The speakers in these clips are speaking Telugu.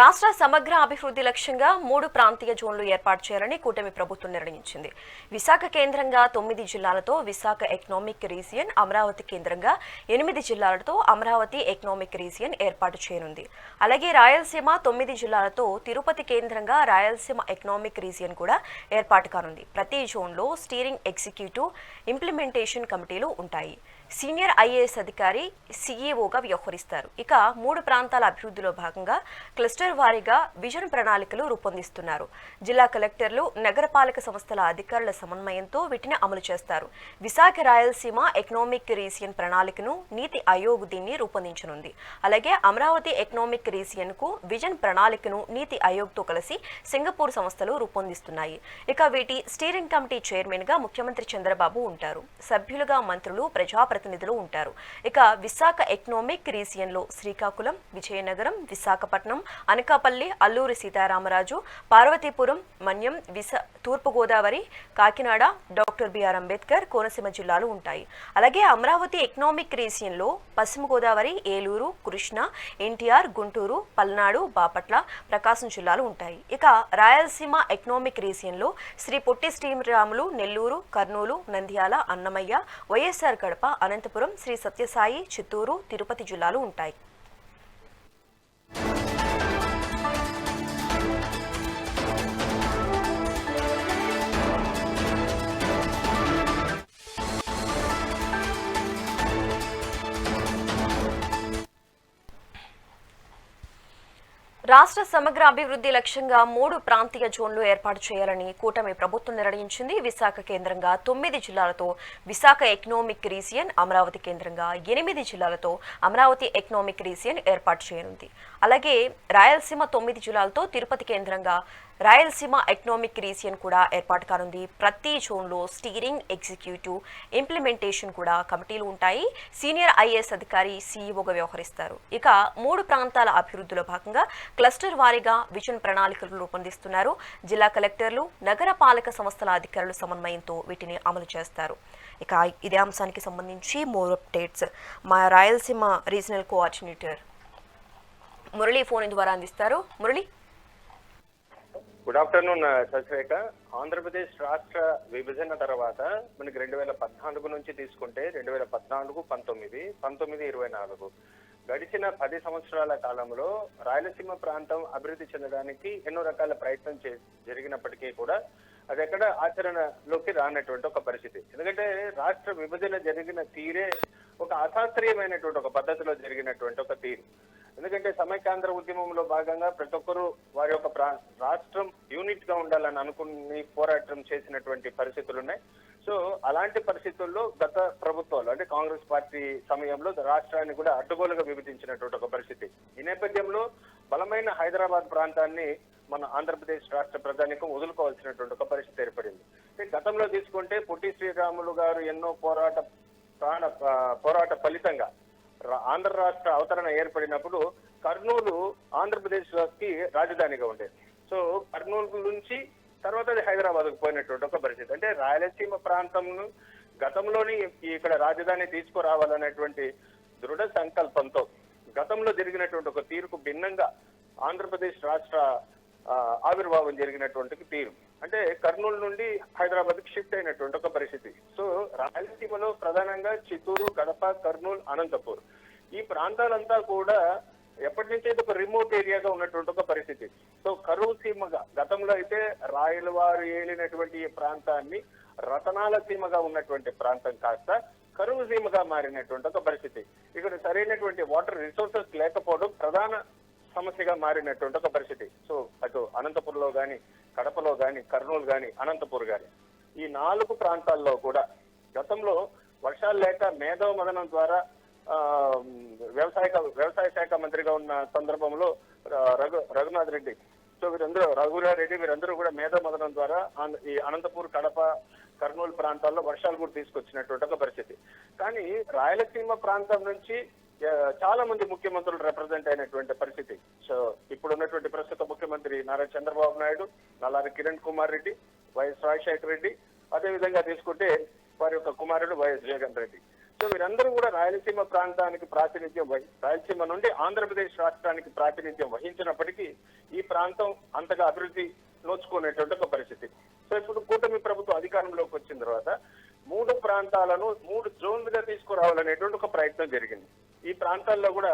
రాష్ట్ర సమగ్ర అభివృద్ధి లక్ష్యంగా మూడు ప్రాంతీయ జోన్లు ఏర్పాటు చేయాలని కూటమి ప్రభుత్వం నిర్ణయించింది. విశాఖ కేంద్రంగా తొమ్మిది జిల్లాలతో విశాఖ ఎకనామిక్ రీజియన్ అమరావతి కేంద్రంగా ఎనిమిది జిల్లాలతో అమరావతి ఎకనామిక్ రీజియన్ ఏర్పాటు చేయనుంది. అలాగే రాయలసీమ తొమ్మిది జిల్లాలతో తిరుపతి కేంద్రంగా రాయలసీమ ఎకనామిక్ రీజియన్ కూడా ఏర్పాటు కానుంది. ప్రతి జోన్లో స్టీరింగ్ ఎగ్జిక్యూటివ్ ఇంప్లిమెంటేషన్ కమిటీలు ఉంటాయి. సీనియర్ ఐఏఎస్ అధికారి సీఈఓగా వ్యవహరిస్తారు. ఇక మూడు ప్రాంతాల అభివృద్ధిలో భాగంగా క్లస్టర్ వారీగా విజన్ ప్రణాళికలు రూపొందిస్తున్నారు. జిల్లా కలెక్టర్లు నగరపాలక సంస్థల అధికారుల సమన్వయంతో వీటిని అమలు చేస్తారు. విశాఖ రాయలసీమ ఎకనామిక్ రీసియన్ ప్రణాళికను నీతి ఆయోగ్ దీన్ని రూపొందించనుంది. అలాగే అమరావతి ఎకనామిక్ రీసియన్కు విజన్ ప్రణాళికను నీతి ఆయోగ్తో కలిసి సింగపూర్ సంస్థలు రూపొందిస్తున్నాయి. ఇక వీటి స్టీరింగ్ కమిటీ చైర్మన్గా ముఖ్యమంత్రి చంద్రబాబు ఉంటారు. సభ్యులుగా మంత్రులు ప్రతినిధులు ఉంటారు. ఇక విశాఖ ఎకనామిక్ రీజియన్లో శ్రీకాకుళం విజయనగరం విశాఖపట్నం అనకాపల్లి అల్లూరి సీతారామరాజు పార్వతీపురం మన్యం విశ తూర్పుగోదావరి కాకినాడ డాక్టర్ బిఆర్ అంబేద్కర్ కోనసీమ జిల్లాలు ఉంటాయి. అలాగే అమరావతి ఎకనామిక్ రీజియన్లో పశ్చిమ గోదావరి ఏలూరు కృష్ణ ఎన్టీఆర్ గుంటూరు పల్నాడు బాపట్ల ప్రకాశం జిల్లాలు ఉంటాయి. ఇక రాయలసీమ ఎకనామిక్ రీజియన్లో శ్రీ పొట్టి శ్రీరాములు నెల్లూరు కర్నూలు నంద్యాల అన్నమయ్య వైఎస్ఆర్ కడప అనంతపురం శ్రీ సత్యసాయి చిత్తూరు తిరుపతి జిల్లాలు ఉంటాయి. రాష్ట్ర సమగ్ర అభివృద్ధి లక్ష్యంగా మూడు ప్రాంతీయ జోన్లు ఏర్పాటు చేయాలని కూటమి ప్రభుత్వం నిర్ణయించింది. విశాఖ కేంద్రంగా తొమ్మిది జిల్లాలతో విశాఖ ఎకనామిక్ రీజియన్ అమరావతి కేంద్రంగా ఎనిమిది జిల్లాలతో అమరావతి ఎకనామిక్ రీజియన్ ఏర్పాటు చేయనుంది. అలాగే రాయలసీమ తొమ్మిది జిల్లాలతో తిరుపతి కేంద్రంగా రాయలసీమ ఎకనామిక్ రీజియన్ కూడా ఏర్పాటు కానుంది. ప్రతి జోన్లో స్టీరింగ్ ఎగ్జిక్యూటివ్ ఇంప్లిమెంటేషన్ కూడా కమిటీలు ఉంటాయి. సీనియర్ ఐఏఎస్ అధికారి సీఈఓగా వ్యవహరిస్తారు. ఇక మూడు ప్రాంతాల అభివృద్ధిలో భాగంగా క్లస్టర్ వారీగా విజన్ ప్రణాళికలు రూపొందిస్తున్నారు. జిల్లా కలెక్టర్లు నగర పాలక సంస్థల అధికారుల సమన్వయంతో వీటిని అమలు చేస్తారు. ఇక ఇదే అంశానికి సంబంధించి మోర్ అప్డేట్స్. మా Rayalaseema regional coordinator Murali phone ద్వారా అందిస్తారు. మురళి? గుడ్ ఆఫ్టర్నూన్ శశిరేఖ ఆంధ్రప్రదేశ్ రాష్ట్ర విభజన తర్వాత మనకి రెండు వేల పద్నాలుగు నుంచి తీసుకుంటే రెండు వేల పద్నాలుగు పంతొమ్మిది పంతొమ్మిది ఇరవై నాలుగు. గడిచిన పది సంవత్సరాల కాలంలో రాయలసీమ ప్రాంతం అభివృద్ధి చెందడానికి ఎన్నో రకాల ప్రయత్నం చే జరిగినప్పటికీ కూడా అది ఎక్కడ ఆచరణలోకి రానటువంటి ఒక పరిస్థితి. ఎందుకంటే రాష్ట్ర విభజన జరిగిన తీరే ఒక అశాస్త్రీయమైనటువంటి ఒక పద్ధతిలో జరిగినటువంటి ఒక తీరు. ఎందుకంటే సమైక్యాంధ్ర ఉద్యమంలో భాగంగా ప్రతి ఒక్కరూ వారి యొక్క ప్రా- రాష్ట్రం యూనిట్గా ఉండాలని అనుకుని పోరాటం చేసినటువంటి పరిస్థితులు ఉన్నాయి. సో అలాంటి పరిస్థితుల్లో గత ప్రభుత్వాలు అంటే కాంగ్రెస్ పార్టీ సమయంలో రాష్ట్రాన్ని కూడా అడ్డగోలుగా విభజించినటువంటి ఒక పరిస్థితి. ఈ నేపథ్యంలో బలమైన హైదరాబాద్ ప్రాంతాన్ని మన ఆంధ్రప్రదేశ్ రాష్ట్ర ప్రధానికం వదులుకోవాల్సినటువంటి ఒక పరిస్థితి ఏర్పడింది. గతంలో తీసుకుంటే పొట్టి శ్రీరాములు గారు ఎన్నో పోరాట ప్రాణ పోరాట ఫలితంగా ఆంధ్ర రాష్ట్ర అవతరణ ఏర్పడినప్పుడు కర్నూలు ఆంధ్రప్రదేశ్కి రాజధానిగా ఉండేది. సో కర్నూలు నుంచి తర్వాత అది హైదరాబాద్కు పోయినటువంటి ఒక పరిస్థితి. అంటే రాయలసీమ ప్రాంతంను గతంలోని ఇక్కడ రాజధాని తీసుకురావాలనేటువంటి దృఢ సంకల్పంతో గతంలో జరిగినటువంటి ఒక తీరుకు భిన్నంగా ఆంధ్రప్రదేశ్ రాష్ట్ర ఆవిర్భావం జరిగినటువంటి తీరు. అంటే కర్నూలు నుండి హైదరాబాద్కి షిఫ్ట్ అయినటువంటి ఒక పరిస్థితి. సో రాయలసీమలో ప్రధానంగా చిత్తూరు కడప కర్నూలు అనంతపూర్. ఈ ప్రాంతాలంతా కూడా ఎప్పటి నుంచి అయితే ఒక రిమోట్ ఏరియాగా ఉన్నటువంటి ఒక పరిస్థితి. సో కరువు సీమగా గతంలో అయితే రాయలవారు ఏలినటువంటి ఈ ప్రాంతాన్ని రతనాల సీమగా ఉన్నటువంటి ప్రాంతం కాస్త కరువు సీమగా మారినటువంటి ఒక పరిస్థితి. ఇక్కడ సరైనటువంటి వాటర్ రిసోర్సెస్ లేకపోవడం ప్రధాన సమస్యగా మారినటువంటి ఒక పరిస్థితి. సో అటు అనంతపురంలో గాని కడపలో గాని కర్నూలు గాని అనంతపూర్ గాని ఈ నాలుగు ప్రాంతాల్లో కూడా గతంలో వర్షాలు లేక మేధవ మదనం ద్వారా వ్యవసాయ వ్యవసాయ శాఖ మంత్రిగా ఉన్న సందర్భంలో రఘు రఘునాథ్ రెడ్డి. సో వీరందరూ రఘురారెడ్డి వీరందరూ కూడా మేధ మదనం ద్వారా ఈ అనంతపూర్ కడప కర్నూలు ప్రాంతాల్లో వర్షాలు కూడా తీసుకొచ్చినటువంటి ఒక పరిస్థితి. కానీ రాయలసీమ ప్రాంతం నుంచి చాలా మంది ముఖ్యమంత్రులు రిప్రజెంట్ అయినటువంటి పరిస్థితి. సో ఇప్పుడు ఉన్నటువంటి ప్రస్తుత ముఖ్యమంత్రి నారా చంద్రబాబు నాయుడు నల్లారి కిరణ్ కుమార్ రెడ్డి వైఎస్ రాజశేఖర రెడ్డి అదే విధంగా తీసుకుంటే వారి యొక్క కుమారుడు వైఎస్ జగన్ రెడ్డి. సో వీరందరూ కూడా రాయలసీమ ప్రాంతానికి ప్రాతినిధ్యం వహి రాయలసీమ నుండి ఆంధ్రప్రదేశ్ రాష్ట్రానికి ప్రాతినిధ్యం వహించినప్పటికీ ఈ ప్రాంతం అంతగా అభివృద్ధి నోచుకునేటువంటి ఒక పరిస్థితి. సో ఇప్పుడు కూటమి ప్రభుత్వం అధికారంలోకి వచ్చిన తర్వాత మూడు ప్రాంతాలను మూడు జోన్లుగా తీసుకురావాలనేటువంటి ఒక ప్రయత్నం జరిగింది. ఈ ప్రాంతాల్లో కూడా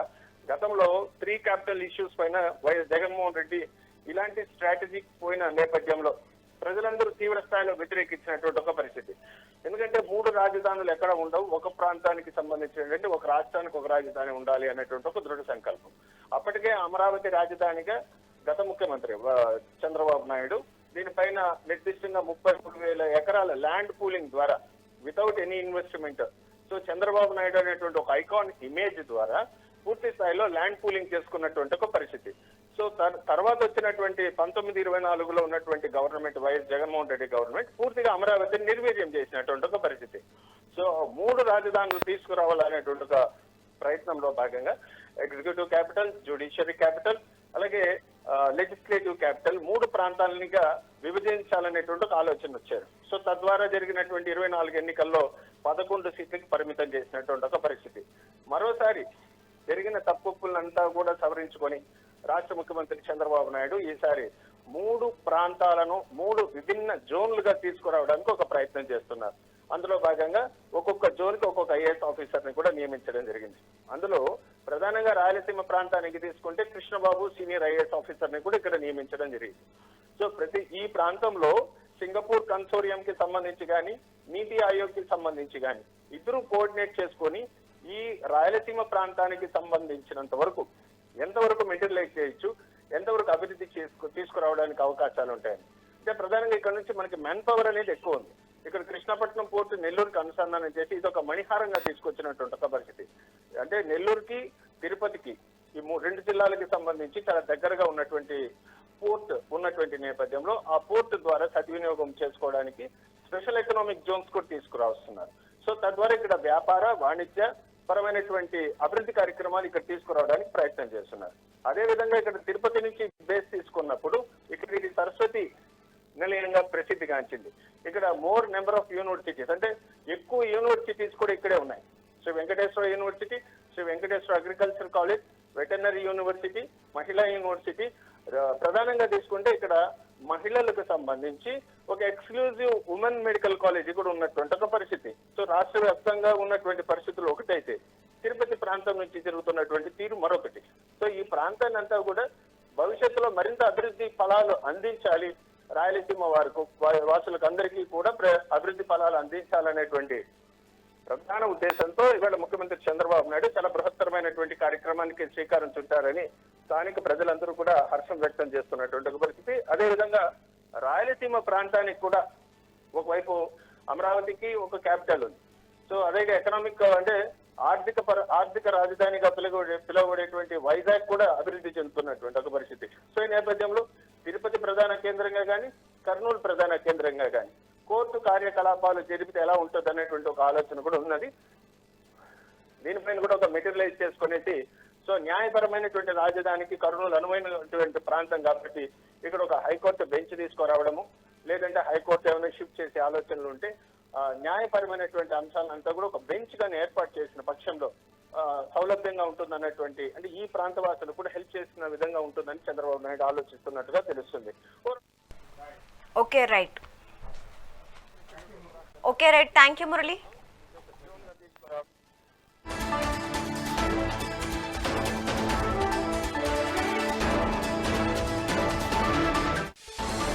గతంలో త్రీ క్యాపిటల్ ఇష్యూస్ పైన వైఎస్ జగన్మోహన్ రెడ్డి ఇలాంటి స్ట్రాటజీ పోయిన నేపథ్యంలో ప్రజలందరూ తీవ్ర స్థాయిలో వ్యతిరేకించినటువంటి ఒక పరిస్థితి. ఎందుకంటే మూడు రాజధానులు ఎక్కడ ఉండవు? ఒక ప్రాంతానికి సంబంధించినటువంటి ఒక రాష్ట్రానికి ఒక రాజధాని ఉండాలి అనేటువంటి ఒక దృఢ సంకల్పం. అప్పటికే అమరావతి రాజధానిగా గత ముఖ్యమంత్రి చంద్రబాబు నాయుడు దీనిపైన నిర్దిష్టంగా ముప్పై మూడు వేల ఎకరాల ల్యాండ్ పూలింగ్ ద్వారా without any investment so Chandrababu Naidu అనేటువంటి ఒక ఐకాన్ ఇమేజ్ ద్వారా పూర్తి స్థాయిలో ల్యాండ్ పూలింగ్ చేసుకున్నటువంటి ఒక పరిస్థితి. సో తర్వాత వచ్చినటువంటి పంతొమ్మిది ఇరవై నాలుగులో ఉన్నటువంటి government YS Jaganmohan Reddy government పూర్తిగా అమరావతిని నిర్వీర్యం చేసినటువంటి ఒక పరిస్థితి. సో మూడు రాజధానులు తీసుకురావాలనేటువంటి ఒక ప్రయత్నంలో భాగంగా ఎగ్జిక్యూటివ్ క్యాపిటల్ జ్యుడిషియరీ క్యాపిటల్ అలాగే లెజిస్లేటివ్ క్యాపిటల్ మూడు ప్రాంతాలనిగా విభజించాలనేటువంటి ఒక ఆలోచన వచ్చారు. సో తద్వారా జరిగినటువంటి ఇరవై నాలుగు ఎన్నికల్లో పదకొండు సీట్లకు పరిమితం చేసినటువంటి ఒక పరిస్థితి. మరోసారి జరిగిన తప్పులంతా కూడా సవరించుకొని రాష్ట్ర ముఖ్యమంత్రి చంద్రబాబు నాయుడు ఈసారి మూడు ప్రాంతాలను మూడు విభిన్న జోన్లుగా తీసుకురావడానికి ఒక ప్రయత్నం చేస్తున్నారు. అందులో భాగంగా ఒక్కొక్క జోన్కి ఒక్కొక్క ఐఏఎస్ ఆఫీసర్ని కూడా నియమించడం జరిగింది. అందులో ప్రధానంగా రాయలసీమ ప్రాంతానికి తీసుకుంటే కృష్ణబాబు సీనియర్ ఐఏఎస్ ఆఫీసర్ని కూడా ఇక్కడ నియమించడం జరిగింది. సో ప్రతి ఈ ప్రాంతంలో సింగపూర్ కన్సోరియం కి సంబంధించి కానీ నీతి ఆయోగ్కి సంబంధించి కానీ ఇద్దరు కోఆర్డినేట్ చేసుకొని ఈ రాయలసీమ ప్రాంతానికి సంబంధించినంత వరకు ఎంతవరకు మెటీరియలైజ్ చేయొచ్చు ఎంతవరకు అభివృద్ధి చేసుకు తీసుకురావడానికి అవకాశాలు ఉంటాయి అంటే ప్రధానంగా ఇక్కడ నుంచి మనకి మెన్ పవర్ అనేది ఎక్కువ ఉంది. ఇక్కడ కృష్ణపట్నం పోర్టు నెల్లూరుకి అనుసంధానం చేసి ఇది ఒక మణిహారంగా తీసుకొచ్చినటువంటి ఒక పరిస్థితి. అంటే నెల్లూరుకి తిరుపతికి ఈ రెండు జిల్లాలకి సంబంధించి చాలా దగ్గరగా ఉన్నటువంటి పోర్ట్ ఉన్నటువంటి నేపథ్యంలో ఆ పోర్ట్ ద్వారా సద్వినియోగం చేసుకోవడానికి స్పెషల్ ఎకనామిక్ జోన్స్ కూడా తీసుకురావస్తున్నారు. సో తద్వారా ఇక్కడ వ్యాపార వాణిజ్య పరమైనటువంటి అభివృద్ధి కార్యక్రమాలు ఇక్కడ తీసుకురావడానికి ప్రయత్నం చేస్తున్నారు. అదే విధంగా ఇక్కడ తిరుపతి నుంచి బేస్ తీసుకున్నప్పుడు ఇక్కడ ఇది సరస్వతి నిలయంగా ప్రసిద్ధిగాంచింది. ఇక్కడ మోర్ నెంబర్ ఆఫ్ యూనివర్సిటీస్ అంటే ఎక్కువ యూనివర్సిటీస్ కూడా ఇక్కడే ఉన్నాయి. Sri Venkateswara university Sri Venkateswara agriculture college veterinary university Mahila university ప్రధానంగా తీసుకుంటే ఇక్కడ మహిళలకు సంబంధించి ఒక ఎక్స్క్లూజివ్ ఉమెన్ మెడికల్ కాలేజీ కూడా ఉన్నటువంటి ఒక పరిస్థితి. సో రాష్ట్ర వ్యాప్తంగా ఉన్నటువంటి పరిస్థితులు ఒకటైతే తిరుపతి ప్రాంతం నుంచి జరుగుతున్నటువంటి తీరు మరొకటి. సో ఈ ప్రాంతాన్ని అంతా కూడా భవిష్యత్తులో మరింత అభివృద్ధి ఫలాలు అందించాలి రాయలసీమ వారికి వాసులకు అందరికీ కూడా అభివృద్ధి ఫలాలు అందించాలనేటువంటి ప్రధాన ఉద్దేశంతో ఇవాళ ముఖ్యమంత్రి చంద్రబాబు నాయుడు చాలా బృహత్తరమైనటువంటి కార్యక్రమానికి శ్రీకారం చుట్టారని స్థానిక ప్రజలందరూ కూడా హర్షం వ్యక్తం చేస్తున్నటువంటి ఒక పరిస్థితి. అదేవిధంగా రాయలసీమ ప్రాంతానికి కూడా ఒకవైపు అమరావతికి ఒక క్యాపిటల్ ఉంది. సో అదే ఎకనామిక్ అంటే ఆర్థిక పర ఆర్థిక రాజధానిగా పిలువబడే పిలువబడేటువంటి వైజాగ్ కూడా అభివృద్ధి చెందుతున్నటువంటి ఒక పరిస్థితి. సో ఈ నేపథ్యంలో తిరుపతి ప్రధాన కేంద్రంగా కానీ కర్నూలు ప్రధాన కేంద్రంగా కానీ కోర్టు కార్యకలాపాలు జరిపితే ఎలా ఉంటుంది అనేటువంటి ఒక ఆలోచన కూడా ఉన్నది. దీనిపైన కూడా ఒక మెటీరియలైజ్ చేసుకునేసి సో న్యాయపరమైనటువంటి రాజధానికి కర్నూలు అనువైనటువంటి ప్రాంతం కాబట్టి ఇక్కడ ఒక హైకోర్టు బెంచ్ తీసుకురావడము లేదంటే హైకోర్టు ఏమైనా షిఫ్ట్ చేసే ఆలోచనలు ఉంటే న్యాయపరమైనటువంటి అంశాలంతా కూడా ఒక బెంచ్ గాని ఏర్పాటు చేసిన పక్షంలో సౌలభ్యంగా సౌలభ్యంగా ఉంటుందన్నటువంటి అంటే ఈ ప్రాంత వాసులు కూడా హెల్ప్ చేసిన విధంగా ఉంటుందని చంద్రబాబు నాయుడు ఆలోచిస్తున్నట్టుగా తెలుస్తుంది. Okay right. Okay right. Thank you Murali.